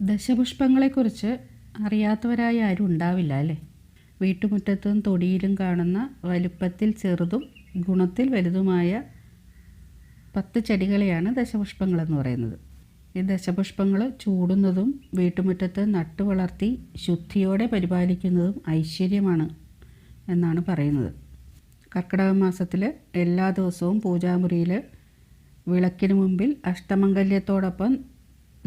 ദശപുഷ്പങ്ങളെക്കുറിച്ച് അറിയാത്തവരായി ആരും ഉണ്ടാവില്ല അല്ലേ? വീട്ടുമുറ്റത്തും തൊടിയിലും കാണുന്ന വലുപ്പത്തിൽ ചെറുതും ഗുണത്തിൽ വലുതുമായ പത്ത് ചെടികളെയാണ് ദശപുഷ്പങ്ങളെന്ന് പറയുന്നത്. ഈ ദശപുഷ്പങ്ങൾ ചൂടുന്നതും വീട്ടുമുറ്റത്ത് നട്ടു വളർത്തി ശുദ്ധിയോടെ പരിപാലിക്കുന്നതും ഐശ്വര്യമാണ് എന്നാണ് പറയുന്നത്. കർക്കിടക മാസത്തിൽ എല്ലാ ദിവസവും പൂജാമുറിയിൽ വിളക്കിന് മുമ്പിൽ അഷ്ടമംഗല്യത്തോടൊപ്പം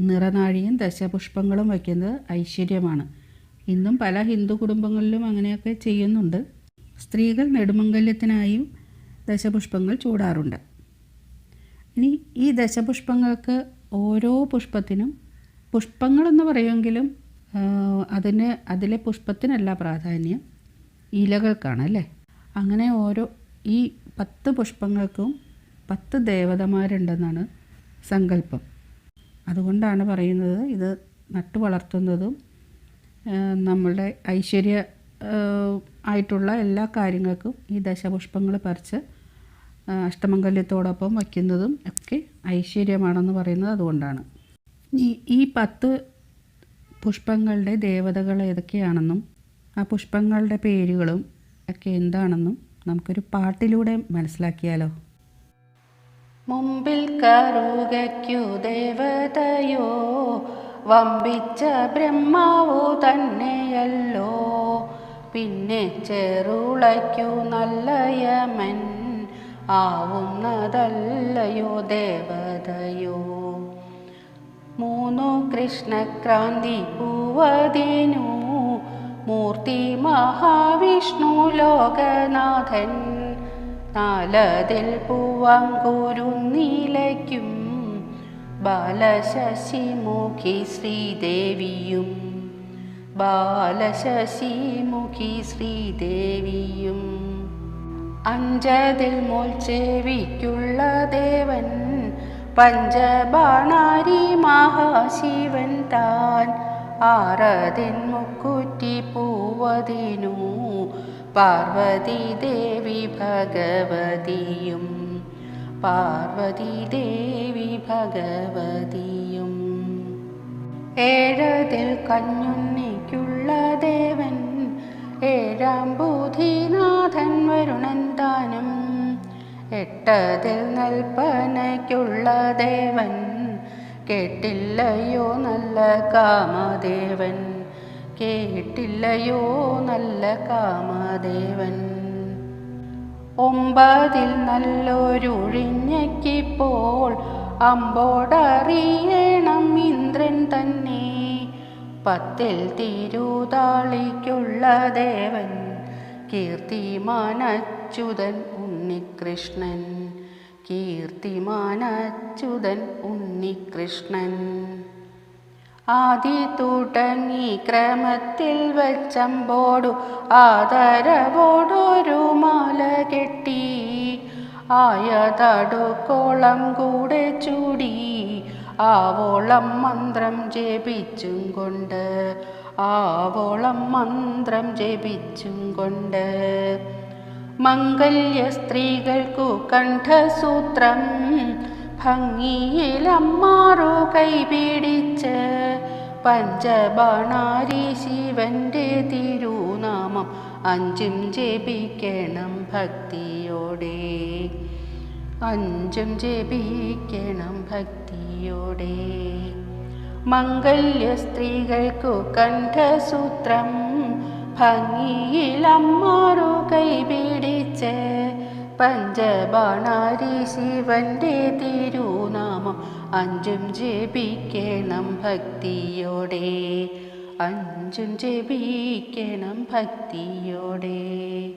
നിറനാഴിയും ദശപുഷ്പങ്ങളും വയ്ക്കുന്നത് ഐശ്വര്യമാണ്. ഇന്നും പല ഹിന്ദു കുടുംബങ്ങളിലും അങ്ങനെയൊക്കെ ചെയ്യുന്നുണ്ട്. സ്ത്രീകൾ നെടുമംഗല്യത്തിനായും ദശപുഷ്പങ്ങൾ ചൂടാറുണ്ട്. ഇനി ഈ ദശപുഷ്പങ്ങൾക്ക് ഓരോ പുഷ്പത്തിനും പുഷ്പങ്ങളെന്ന് പറയുമെങ്കിലും അതിന് അതിലെ പുഷ്പത്തിനല്ല പ്രാധാന്യം ഇലകൾക്കാണ് അല്ലേ? അങ്ങനെ ഓരോ ഈ പത്ത് പുഷ്പങ്ങൾക്കും പത്ത് ദേവതമാരുണ്ടെന്നാണ് സങ്കല്പം. അതുകൊണ്ടാണ് പറയുന്നത് ഇത് നട്ടു വളർത്തുന്നതും നമ്മളുടെ ഐശ്വര്യ ആയിട്ടുള്ള എല്ലാ കാര്യങ്ങൾക്കും ഈ ദശപുഷ്പങ്ങൾ പറിച്ച് അഷ്ടമംഗല്യത്തോടൊപ്പം വയ്ക്കുന്നതും ഒക്കെ ഐശ്വര്യമാണെന്ന് പറയുന്നത് അതുകൊണ്ടാണ്. ഈ ഈ പത്ത് പുഷ്പങ്ങളുടെ ദേവതകൾ ഏതൊക്കെയാണെന്നും ആ പുഷ്പങ്ങളുടെ പേരുകളും ഒക്കെ എന്താണെന്നും നമുക്കൊരു പാട്ടിലൂടെ മനസ്സിലാക്കിയാലോ? മുമ്പിൽ കറുകയ്ക്കു ദേവതയോ വമ്പിച്ച ബ്രഹ്മാവു തന്നെയല്ലോ. പിന്നെ ചെറുളയ്ക്കു നല്ല യമൻ ആവുന്നതല്ലയോ ദേവതയോ. മൂന്നു കൃഷ്ണക്രാന്തി പൂവതിനു മൂർത്തി മഹാവിഷ്ണു ലോകനാഥൻ. നാലതിൽ പൂവാങ്കൂരുന്നിലയ്ക്കും ബാലശശിമുഖി ശ്രീദേവിയും. ബാലശശിമുഖി ശ്രീദേവിയും. അഞ്ചതിൽ മോൽച്ചേവിക്കുള്ള ദേവൻ പഞ്ചബാണാരി മഹാശിവൻ താൻ ആറതിൻ മുക്കുറ്റി പൂവതിനു പാർവതി ദേവി ഭഗവതിയും. പാർവതി ദേവി ഭഗവതിയും. ഏഴതിൽ കഞ്ഞുണ്ണിക്കുള്ള ദേവൻ ഏഴാം ബുധിനാഥൻ വരുണൻ താനും എട്ടതിൽ നൽപ്പനയ്ക്കുള്ള ദേവൻ കേട്ടില്ലയോ നല്ല കാമദേവൻ? കേട്ടില്ലയോ നല്ല കാമദേവൻ? ഒമ്പതിൽ നല്ലൊരുഴിഞ്ഞക്കിപ്പോൾ അമ്പോടറിയണം ഇന്ദ്രൻ തന്നെ. പത്തിൽ തിരുതാളിക്കുള്ള ദേവൻ കീർത്തിമാനച്യുതൻ ഉണ്ണികൃഷ്ണൻ. കീർത്തിമാനച്യുതൻ ഉണ്ണികൃഷ്ണൻ. ആദി തുടങ്ങി ക്രമത്തിൽ വെച്ചമ്പോടു ആദരവോടൊരു മാല കെട്ടി. ആയതടുക്കോളം കൂടെ ചൂടി ആവോളം മന്ത്രം ജപിച്ചും കൊണ്ട് ആവോളം മന്ത്രം ജപിച്ചും കൊണ്ട്. മംഗല്യ സ്ത്രീകൾക്കു കണ്ഠസൂത്രം ഭംഗിയിലമ്മാറു കൈപിടിച്ച് പഞ്ചബാണാരി ശിവന്റെ തിരുനാമം അഞ്ചും ജപിക്കണം ഭക്തിയോടെ. അഞ്ചും ജപിക്കണം ഭക്തിയോടെ. മംഗല്യ സ്ത്രീകൾക്കു കണ്ഠസൂത്രം ഭംഗിയിലമ്മാറു കൈപിടിച്ച് പഞ്ചബാണാരി ശിവന്റെ തിരുനാമം അഞ്ചും ജപിക്കണം ഭക്തിയോടെ. അഞ്ചും ജപിക്കണം ഭക്തിയോടെ.